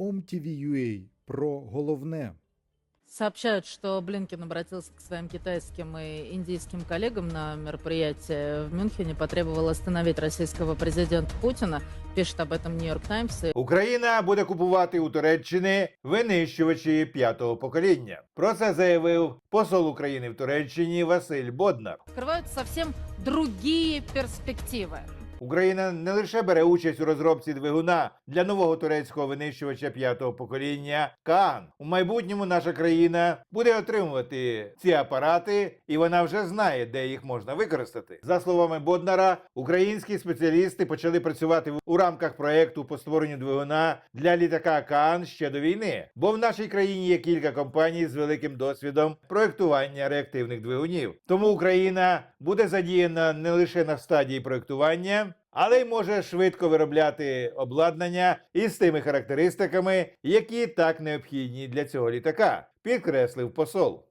OMTV.ua про головне. Сообщают, что Блинкин обратился к своим китайским и индийским коллегам на мероприятие в Мюнхене, потребовал остановить российского президента Путина. Пишет об этом Нью-Йорк Таймс. И Україна буде купувати у Туреччини винищувачі п'ятого покоління. Про це заявив посол України в Туреччині Василь Боднар. открываются совсем другие перспективы. Україна не лише бере участь у розробці двигуна для нового турецького винищувача п'ятого покоління Каан. У майбутньому наша країна буде отримувати ці апарати, і вона вже знає, де їх можна використати. За словами Боднара, українські спеціалісти почали працювати у рамках проекту по створенню двигуна для літака Каан ще до війни. Бо в нашій країні є кілька компаній з великим досвідом проектування реактивних двигунів. Тому Україна буде задіяна не лише на стадії проектування але й може швидко виробляти обладнання із тими характеристиками, які так необхідні для цього літака, підкреслив посол.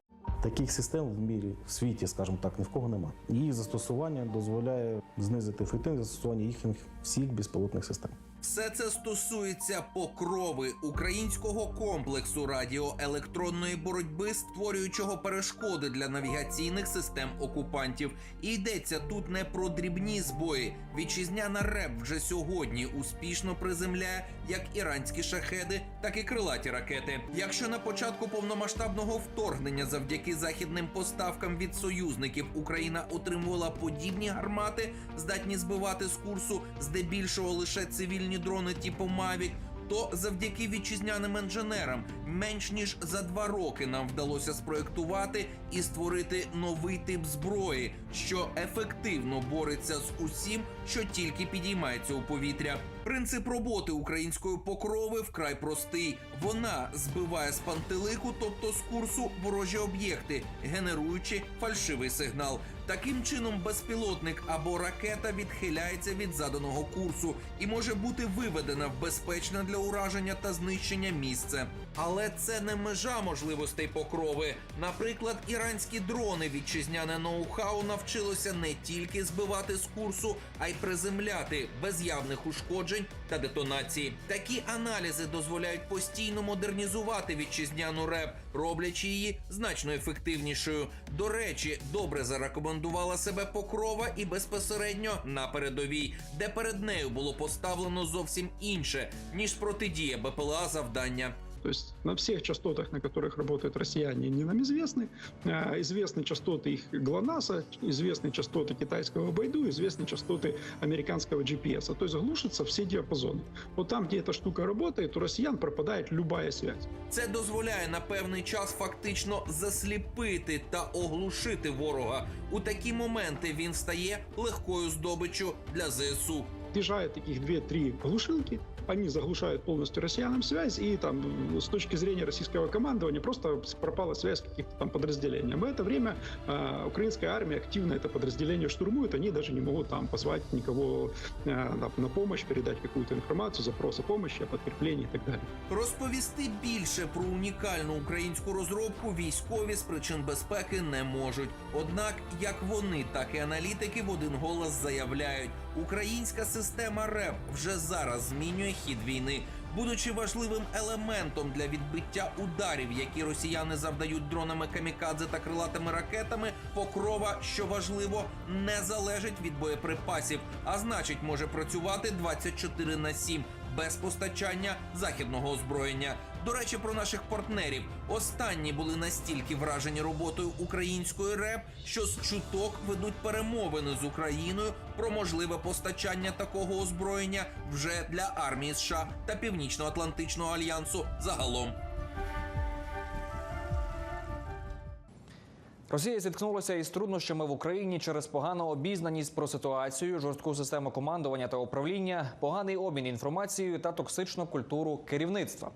Таких систем в мірі, в світі, скажімо так, ні в кого нема. Її застосування дозволяє знизити ефективність застосування їхніх всіх безпілотних систем. Все це стосується покрови українського комплексу радіоелектронної боротьби, створюючого перешкоди для навігаційних систем окупантів. І йдеться тут не про дрібні збої. Вітчизняна РЕП вже сьогодні успішно приземляє як іранські шахеди, так і крилаті ракети. Якщо на початку повномасштабного вторгнення завдяки західним поставкам від союзників Україна отримувала подібні гармати, здатні збивати з курсу здебільшого лише цивільні дрони типу Mavic, то завдяки вітчизняним інженерам менш ніж за два роки нам вдалося спроектувати і створити новий тип зброї, що ефективно бореться з усім, що тільки підіймається у повітря. Принцип роботи української покрови вкрай простий. Вона збиває з пантелику, тобто з курсу ворожі об'єкти, генеруючи фальшивий сигнал. Таким чином, безпілотник або ракета відхиляється від заданого курсу і може бути виведена в безпечне для ураження та знищення місце. Але це не межа можливостей покрови. Наприклад, іранські дрони вітчизняне ноу-хау навчилося не тільки збивати з курсу, а й приземляти без явних ушкоджень та детонації. Такі аналізи дозволяють постійно модернізувати вітчизняну РЕП, роблячи її значно ефективнішою. До речі, добре зарекомендувала себе покрова і безпосередньо на передовій, де перед нею було поставлено зовсім інше ніж протидія БПЛА завдання. То есть на всех частотах, на которых работают россияне, они нам известны. А, Известны частоты их ГЛОНАССа, известны частоты китайского Байду, известны частоты американского GPS. То есть глушатся все диапазоны. Вот там, где эта штука работает, у россиян пропадает любая связь. Це дозволяє на певний час фактично засліпити та оглушити ворога. У такі моменти він стає легкою здобиччю для ЗСУ. Въезжает таких 2-3 глушилки, они заглушают полностью россиянам связь, и там с точки зрения российского командования просто пропала связь каких-то там подразделений. В это время э, украинская армия активно это подразделение штурмует, они даже не могут там позвать никого э, на, на помощь, передать какую-то информацию, запрос о помощи, о подкреплении и так далее. Розповісти більше про унікальну українську розробку військові з причин безпеки не можуть. Однак, як вони, так і аналітики в один голос заявляють, українська система РЕП вже зараз змінює хід війни. Будучи важливим елементом для відбиття ударів, які росіяни завдають дронами камікадзе та крилатими ракетами, покрова, що важливо, не залежить від боєприпасів, а значить, може працювати 24 на 7 без постачання західного озброєння. До речі, про наших партнерів останні були настільки вражені роботою української РЕП, що з чуток ведуть перемовини з Україною про можливе постачання такого озброєння вже для армії США та Північно-Атлантичного альянсу загалом. Росія зіткнулася із труднощами в Україні через погану обізнаність про ситуацію, жорстку систему командування та управління, поганий обмін інформацією та токсичну культуру керівництва.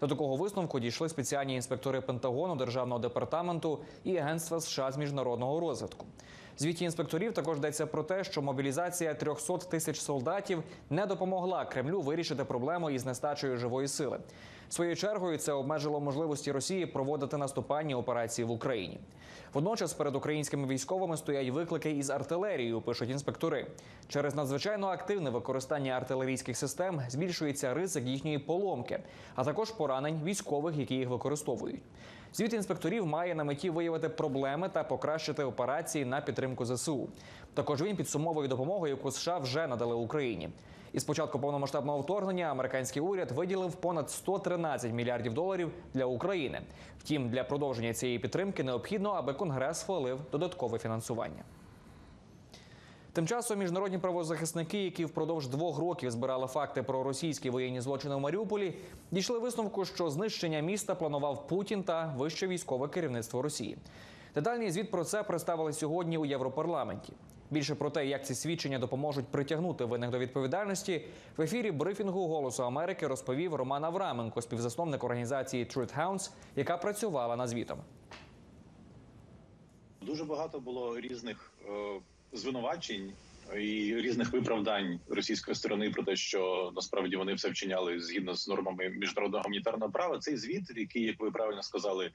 До такого висновку дійшли спеціальні інспектори Пентагону, Державного департаменту і Агентства США з міжнародного розвитку. Звіті інспекторів також йдеться про те, що мобілізація 300 тисяч солдатів не допомогла Кремлю вирішити проблему із нестачею живої сили. Своєю чергою це обмежило можливості Росії проводити наступальні операції в Україні. Водночас перед українськими військовими стоять виклики із артилерією, пишуть інспектори. Через надзвичайно активне використання артилерійських систем збільшується ризик їхньої поломки, а також поранень військових, які їх використовують. Звіт інспекторів має на меті виявити проблеми та покращити операції на підтримку ЗСУ. Також він підсумовує допомогу, яку США вже надали Україні. Із початку повномасштабного вторгнення американський уряд виділив понад 113 мільярдів доларів для України. Втім, для продовження цієї підтримки необхідно, аби Конгрес схвалив додаткове фінансування. Тим часом міжнародні правозахисники, які впродовж двох років збирали факти про російські воєнні злочини в Маріуполі, дійшли висновку, що знищення міста планував Путін та вище військове керівництво Росії. Детальний звіт про це представили сьогодні у Європарламенті. Більше про те, як ці свідчення допоможуть притягнути винних до відповідальності, в ефірі брифінгу Голосу Америки розповів Роман Авраменко, співзасновник організації Truth Hounds, яка працювала над звітом. Дуже багато було різних е, звинувачень і різних виправдань російської сторони про те, що насправді вони все вчиняли згідно з нормами міжнародного гуманітарного права. Цей звіт, який, як ви правильно сказали, е,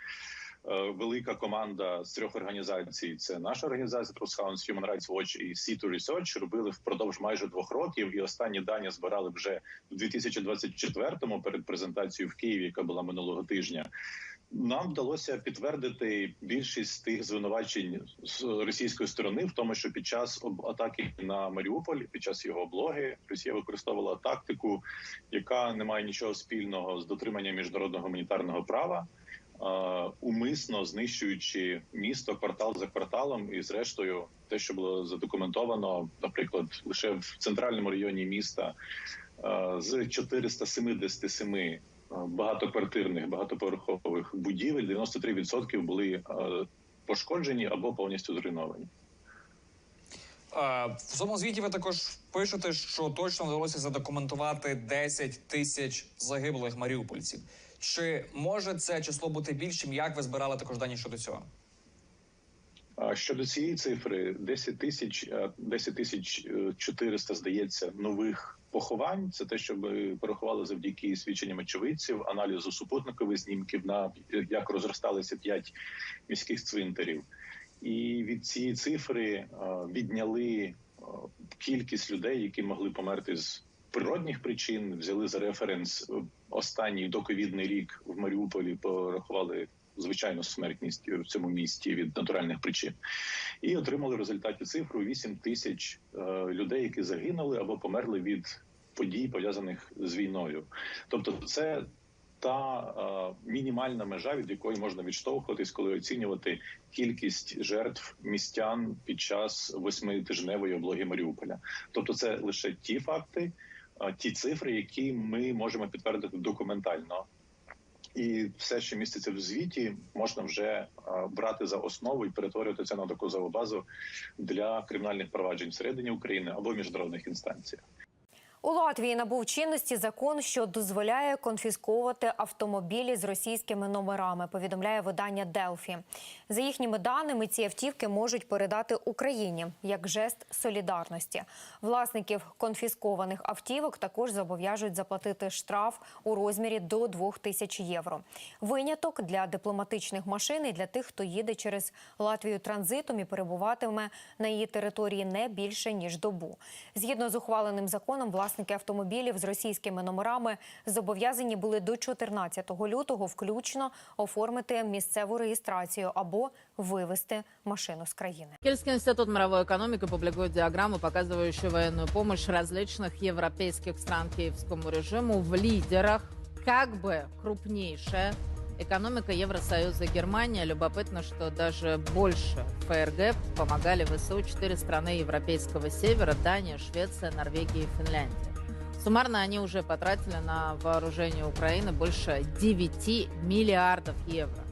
велика команда з трьох організацій: це наша організація Trust Hounds, Human Rights Watch і C2 Research, робили впродовж майже двох років. І останні дані збирали вже в 2024-му перед презентацією в Києві, яка була минулого тижня. Нам вдалося підтвердити більшість тих звинувачень з російської сторони в тому, що під час атаки на Маріуполь, під час його облоги, Росія використовувала тактику, яка не має нічого спільного з дотриманням міжнародного гуманітарного права, умисно знищуючи місто квартал за кварталом, і зрештою, те, що було задокументовано, наприклад, лише в центральному районі міста з 477 е, багатоквартирних багатоповерхових будівель 93% були е, пошкоджені або повністю зруйновані. Е, В цьому звіті ви також пишете, що точно вдалося задокументувати 10 тисяч загиблих маріупольців. Чи може це число бути більшим? Як ви збирали також дані щодо цього? Щодо цієї цифри, 10 тисяч е, 10 тисяч е, 400, здається, нових поховань. Це те, що ми порахували завдяки свідченням очевидців, аналізу супутникових знімків на як розросталися п'ять міських цвинтарів. І від цієї цифри е, відняли е, кількість людей, які могли померти з природних причин. Взяли за референс е, останній доковідний рік в Маріуполі, порахували звичайну смертність в цьому місті від натуральних причин, і отримали в результаті цифру 8 тисяч людей, які загинули або померли від подій пов'язаних з війною. Тобто, це та е, мінімальна межа, від якої можна відштовхуватись, коли оцінювати кількість жертв містян під час восьмитижневої облоги Маріуполя. Тобто, це лише ті факти, е, ті цифри, які ми можемо підтвердити документально. І все, що міститься в звіті, можна вже е, брати за основу і перетворювати це на доказову базу для кримінальних проваджень всередині України або міжнародних інстанціях. У Латвії набув чинності закон, що дозволяє конфісковувати автомобілі з російськими номерами. Повідомляє видання Делфі. За їхніми даними, ці автівки можуть передати Україні як жест солідарності. Власників конфіскованих автівок також зобов'яжуть заплатити штраф у розмірі до 2 тисяч євро. Виняток для дипломатичних машин і для тих, хто їде через Латвію транзитом і перебуватиме на її території не більше ніж добу. Згідно з ухваленим законом, власники автомобілів з російськими номерами зобов'язані були до 14 лютого включно оформити місцеву реєстрацію або вивезти машину з країни. Кельский институт мировой экономики публикует диаграмму, показывающую военную помощь различных европейских стран киевскому режиму в лидерах, как бы крупнейшая Экономика Евросоюза Германия. Любопытно, что даже больше ФРГ помогали ВСУ четыре страны Европейского Севера, Дания, Швеция, Норвегия и Финляндия. Суммарно они уже потратили на вооружение Украины больше 9 миллиардов евро.